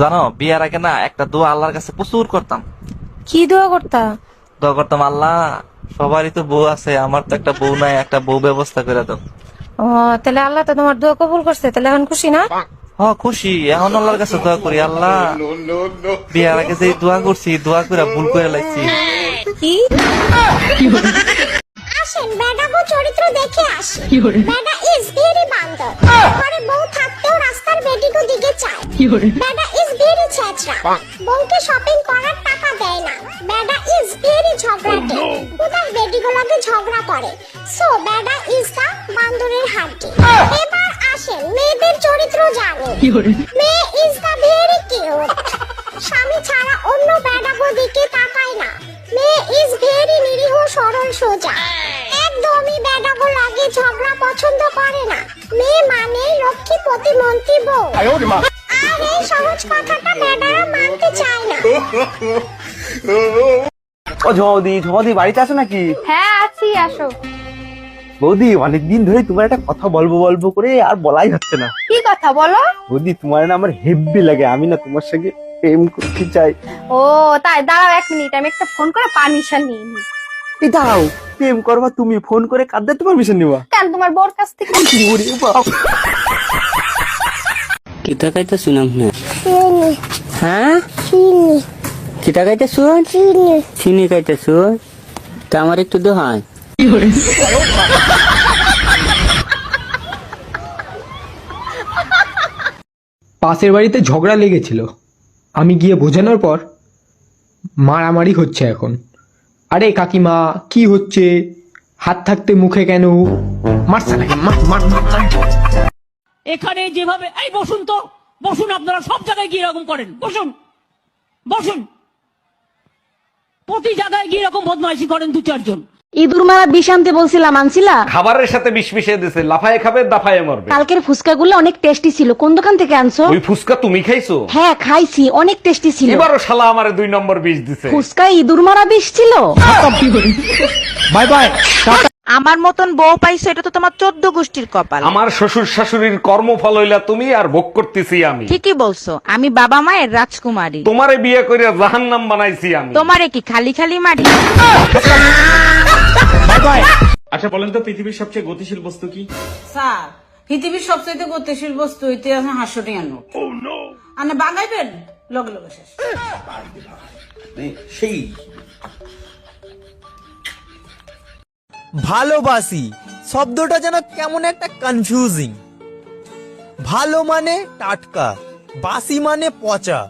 জানো বিয়ার আগে না একটা দোয়া আল্লাহর কাছে প্রচুর করতাম। কি দোয়া করতা? দোয়া করতাম আল্লাহ সবারই তো বউ আছে আমার তো একটা বউ নাই একটা বউ ব্যবস্থা করে দাও। ও তাহলে আল্লাহ তো তোমার দোয়া কবুল করছে তাহলে এখন খুশি না? হ খুশি এখন আল্লাহর কাছে দোয়া করি আল্লাহ বিয়ার আগে যে দোয়া করছি দোয়া করে ভুল করে লাগছি কি? আসেন বেডাগো চরিত্র দেখে আসি। বেডা ইজ ভেরি বান্দর। ঘরে বউ থাকতেও রাস্তার বেডিগো দিকে চায়। বেডা বউকে শপিং করার টাকা দেয় না। বেডা ইজ ভেরি ঝগড়াটে। উদার লাগে ঝগড়া করে। সো বেডা ইজ দা বান্দরের হাড্ডি। এবার আসেন মেয়েদের চরিত্র জানো মেয়ে ইজ দা ভেরি কিউট স্বামী ছাড়া অন্য তাকায় না। মেয়ে ইজ ভেরি নিরীহ সরল সোজা। একদমই বেডাগো লাগে ঝগড়া পছন্দ করে না। মেয়ে মানে লক্ষ্মী প্রতিমন্ত্রী বউ। কথাটা বেডারা মানতে চায় না। ও ঝদি ঝদি বাড়িতে আছো নাকি? হ্যাঁ আছি আসো। বৌদি অনেকদিন ধরে তোমার একটা কথা বলব বলব করে আর বলাই হচ্ছে না। কি কথা বলো? বৌদি তোমার না আমার হেব্বি লাগে আমি না তোমার সঙ্গে প্রেম করতে চাই। ও তাই দাঁড়াও এক মিনিট আমি একটা ফোন করে পারমিশন নিয়ে নিই। এই দাও প্রেম করবা তুমি ফোন করে কাঁদতে তোমার পারমিশন নিবা। কেন তোমার বর কাছ থেকে? ওরে বাপ। কিতা কাইতে শুনাম না? চিনি। হ্যাঁ? চিনি। কাইতে শুন চিনি। চিনি শুন তা আমার একটু দোহাই পাশের বাড়িতে ঝগড়া লেগেছিল। আমি গিয়ে বোঝানোর পর মারামারি হচ্ছে এখন। আরে কাকিমা কি হচ্ছে? হাত থাকতে মুখে কেন? মারছে নাকি। এখানে যেভাবে এই বসুন তো। বসুন আপনারা সব জায়গায় গিয়ে এরকম করেন। বসুন। বসুন। প্রতি জায়গায় গিয়ে এরকম বদমাইশি করেন দু চারজন। ইঁদুর মারা বিষ আনতে বলছিলাম আনছিলা? খাবারের সাথে বিষ মিশিয়ে দিছে লাফায় খাবে দাফায় মরবে। কালকের ফুচকাগুলো অনেক টেস্টি ছিল। কোন দোকান থেকে আনছো? ওই ফুসকা তুমি খাইছো? হ্যাঁ খাইছি অনেক টেস্টি ছিল। এবারও শালা আমারে দুই নম্বর বিষ দিছে। ফুচকা ইঁদুর মারা বিষ ছিল? বাই বাই আমার মতন বউ পাইছো এটা তো তোমার চোদ্দ গোষ্ঠীর কপাল। আমার শ্বশুর শাশুড়ির কর্মফল হইলা তুমি আর ভোগ করতেছি আমি। ঠিকই বলছো আমি বাবা মায়ের রাজকুমারী। তোমারে বিয়ে করে জাহান্নাম বানাইছি আমি। তোমারে কি খালি খালি মারি আচ্ছা বলেন তো পৃথিবীর সবচেয়ে গতিশীল বস্তু কি? স্যার পৃথিবীর সবচেয়ে গতিশীল বস্তু হইতে আছে হাসটি আনো আনে বাগাইবেন? লগে লগে শেষ। সেই। ভালোবাসি। শব্দটা যেন কেমন একটা কনফিউজিং ভালো মানে টাটকা বাসি মানে পচা।